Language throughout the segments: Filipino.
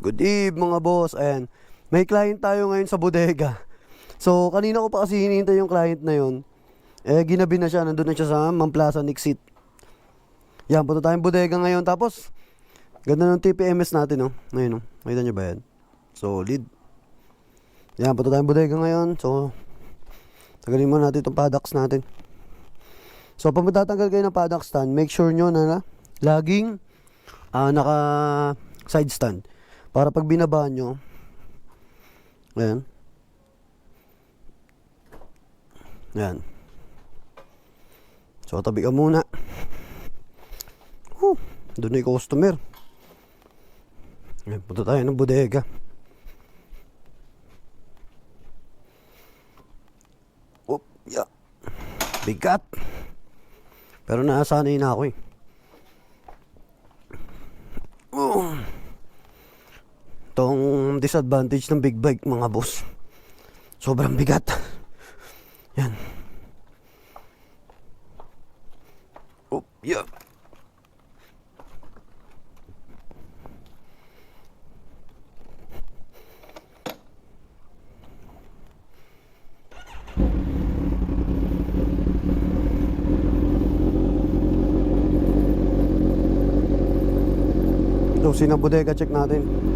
Good eve mga boss. Ayan. May client tayo ngayon sa bodega. So, kanina ko pa kasi hinihintay yung client na yun. Eh, ginabi na siya. Nandun na siya sa Mamplaza Nixit. Yan, punta tayong bodega ngayon. Tapos, ganda ng TPMS natin, no? Ngayon, no? Nakita nyo ba yan? Solid. Yan, punta tayong bodega ngayon. So, tagalin mo natin itong paddocks natin. So, pag magtatanggal kayo ng paddock stand, make sure nyo na, na laging ah, naka side stand. Para pag binaba nyo, ayan. Ayan. So, tabi ka muna. Oh, doon yung customer. Ayan, punta tayo ng bodega. Oh, yeah. Bigat. Pero naasanay na ako eh. Oh. Itong disadvantage ng big bike mga boss. Sobrang bigat. Yan. Oh, yeah. Ito, sinang bodega check natin.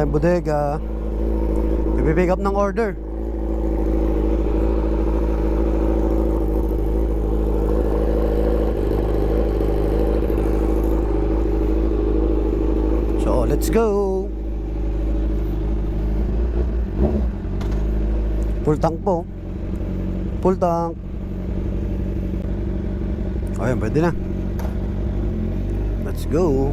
Tayong bodega. Pipipick up ng order. So, let's go. Full tank po. Full tank. Ayun, pwede na. Let's go.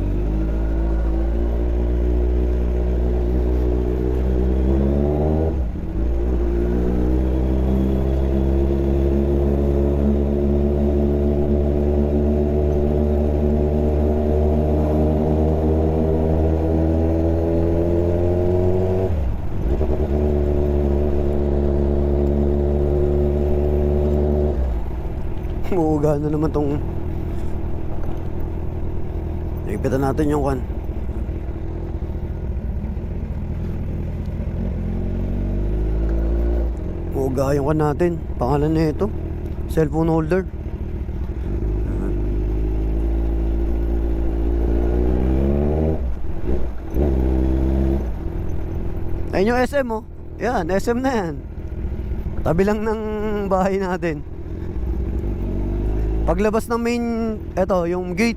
Muuga na naman tong Ipitan natin yung kan Muuga yung kan natin. Pangalan na ito. Cellphone holder. Ayun yung SM oh. Yan, SM na yan. Tabi lang ng bahay natin Paglabas ng main, eto, yung gate.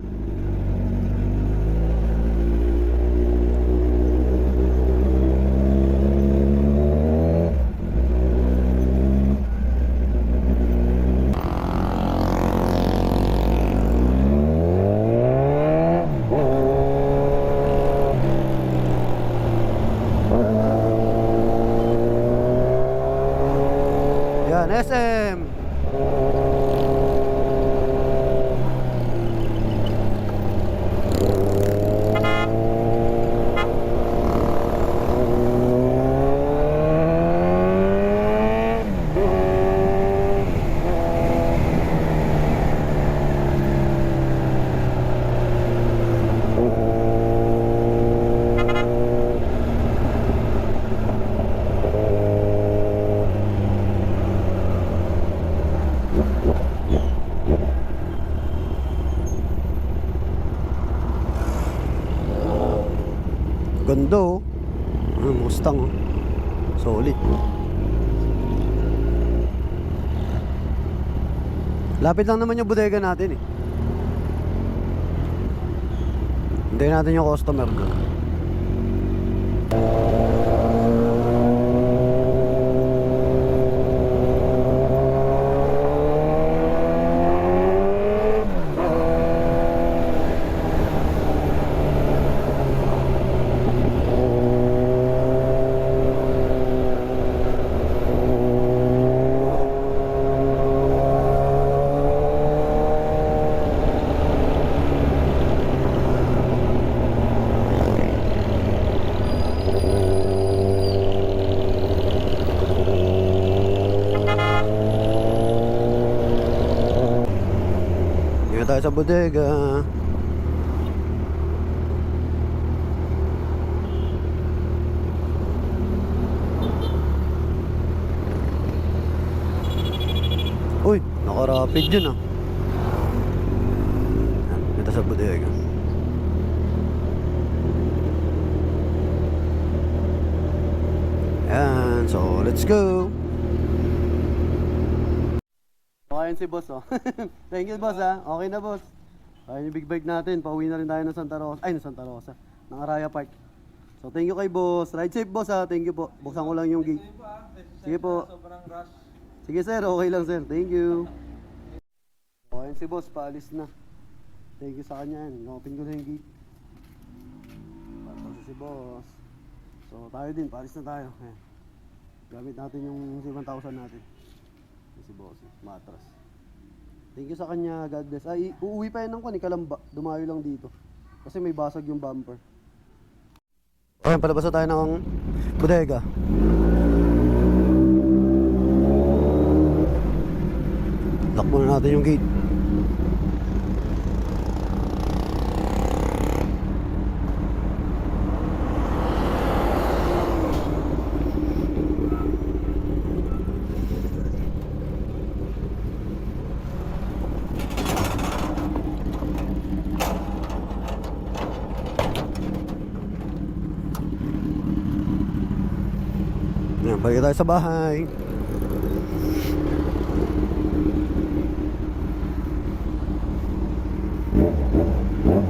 Yan, SM. Ganda oh. Ano, Mustang oh. Solid. Lapit lang naman yung bodega natin eh. Hintayin natin yung customer doon. Tayo sa bodega. Uy, nakarapid yun ah. Dito sa bodega. Yan, so let's go. Okay si boss oh. Thank you boss ah. Okay na boss. Kaya yung big bike natin. Pauwi na rin tayo ng Santa Rosa. Ay, ng Santa Rosa. Ng Araya Park. So thank you kay boss. Ride safe boss ah. Thank you po. Buksan ko lang yung gate. Sige po. Sige sir, okay lang sir. Thank you. Okay si boss, paalis na. Thank you sa kanya. Open ko na yung gate. Tapos si boss. So tayo din, paalis na tayo. Ayan. Gamit natin yung 7,000 natin. Si boss, matras. Thank you sa kanya, God bless. Ay, uuwi pa yan ng kwan, Kalamba. Dumayo lang dito. Kasi may basag yung bumper. Ayan, palabas na tayo ng bodega. Lock muna natin yung gate. Balik tayo sa bahay. Yan.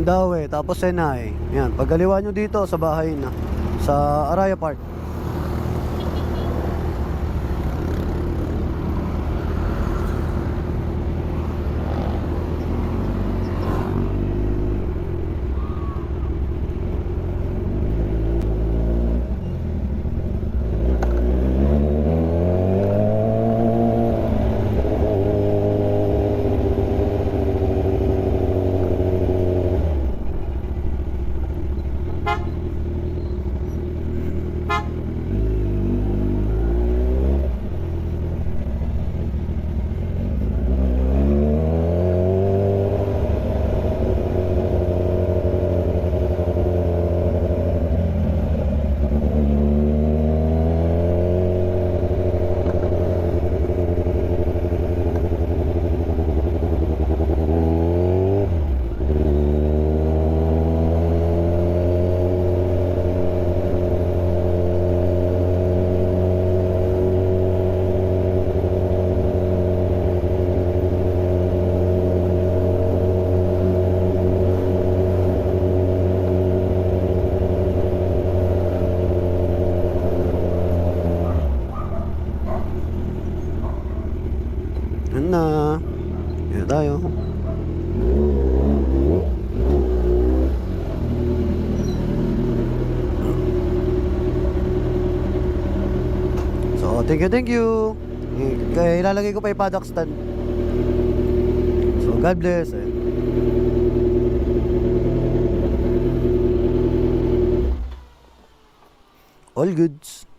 Mandawi, tapos Senay. Yan, pagaliwa nyo dito sa bahay na. Sa Araya Park. Yan na. Yan tayo. So, thank you, thank you. Eh, Kaya ilalagay ko pa yung paddock stand. So, God bless. eh. All goods.